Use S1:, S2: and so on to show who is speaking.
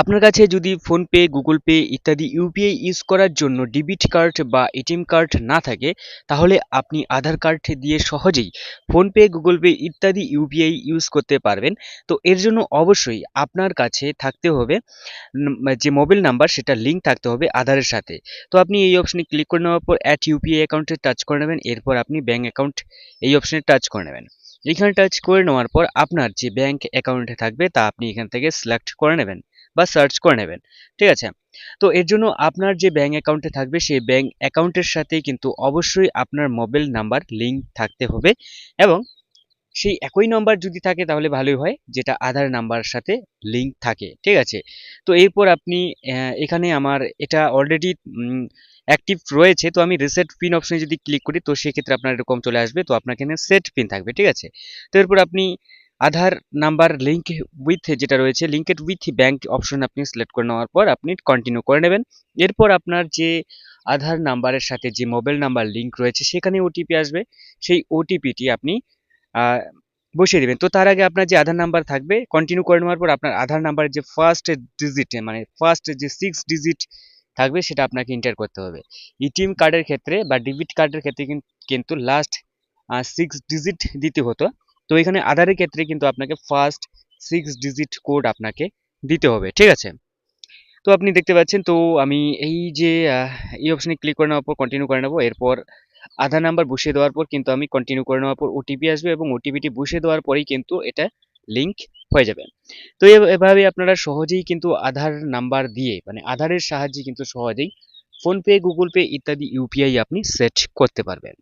S1: আপনার কাছে যদি ফোনপে, গুগল পে ইত্যাদি ইউপিআই ইউজ করার জন্য ডেবিট কার্ড বা এটিএম কার্ড না থাকে, তাহলে আপনি আধার কার্ড দিয়ে সহজেই ফোনপে, গুগল পে ইত্যাদি ইউপিআই ইউজ করতে পারবেন। তো এর জন্য অবশ্যই আপনার কাছে থাকতে হবে যে মোবাইল নাম্বার সেটা লিঙ্ক থাকতে হবে আধারের সাথে। তো আপনি এই অপশনে ক্লিক করে নেওয়ার পর অ্যাট ইউপিআই অ্যাকাউন্টে টাচ করে নেবেন, এরপর আপনি ব্যাঙ্ক অ্যাকাউন্ট এই অপশনে টাচ করে নেবেন। এখানে টাচ করে নেওয়ার পর আপনার যে ব্যাঙ্ক অ্যাকাউন্টে থাকবে, তা আপনি এখান থেকে সিলেক্ট করে নেবেন। বা সার্চ করে নেবেন, ঠিক আছে? তো এর জন্য আপনার যে ব্যাঙ্ক অ্যাকাউন্টে থাকবে, সেই ব্যাঙ্ক অ্যাকাউন্টের সাথে কিন্তু অবশ্যই আপনার মোবাইল নাম্বার লিঙ্ক থাকতে হবে এবং সেই একই নাম্বার যদি থাকে তাহলে ভালোই হয়, যেটা আধার নাম্বারের সাথে লিঙ্ক থাকে, ঠিক আছে? তো এরপর আপনি এখানে আমার এটা অলরেডি অ্যাক্টিভ রয়েছে, তো আমি রিসেট পিন অপশনে যদি ক্লিক করি, তো সেক্ষেত্রে আপনার এরকম চলে আসবে, তো আপনার এখানে সেট পিন থাকবে, ঠিক আছে? তো এরপর আপনি আধার নাম্বার লিঙ্ক উইথ যেটা রয়েছে লিঙ্কেড উইথ ব্যাংক অপশন আপনি সিলেক্ট করে নেওয়ার পর আপনি কন্টিনিউ করে নেবেন। এরপর আপনার যে আধার নাম্বারের সাথে যে মোবাইল নাম্বার লিঙ্ক রয়েছে, সেখানে ওটিপি আসবে। সেই ওটিপিটি আপনি বসিয়ে দেবেন। তো তার আগে আপনার যে আধার নাম্বার থাকবে কন্টিনিউ করে নেওয়ার পর আপনার আধার নাম্বারের যে ফার্স্ট ডিজিট মানে ফার্স্ট যে সিক্স ডিজিট থাকবে, সেটা আপনাকে এন্টার করতে হবে। এটিএম কার্ডের ক্ষেত্রে বা ডেবিট কার্ডের ক্ষেত্রে কিন- কিন্তু লাস্ট সিক্স ডিজিট দিতে হতো। তো এখানে আধারের ক্ষেত্রে কিন্তু আপনাকে ফার্স্ট সিক্স ডিজিট কোড আপনাকে দিতে হবে, ঠিক আছে? তো আপনি দেখতে পাচ্ছেন, তো আমি এই যে এই অপশনে ক্লিক করে নেওয়ার পর কন্টিনিউ করে নেব, এরপর আধার নাম্বার বসিয়ে দেওয়ার পর কিন্তু আমি কন্টিনিউ করে নেওয়ার পর ওটিপি আসবে এবং ওটিপিটি বসিয়ে দেওয়ার পরেই কিন্তু এটা লিঙ্ক হয়ে যাবে। তো এভাবে আপনারা সহজেই কিন্তু আধার নাম্বার দিয়ে মানে আধারের সাহায্যে কিন্তু সহজেই ফোনপে গুগল পে ইত্যাদি ইউপিআই আপনি সেট করতে পারবেন।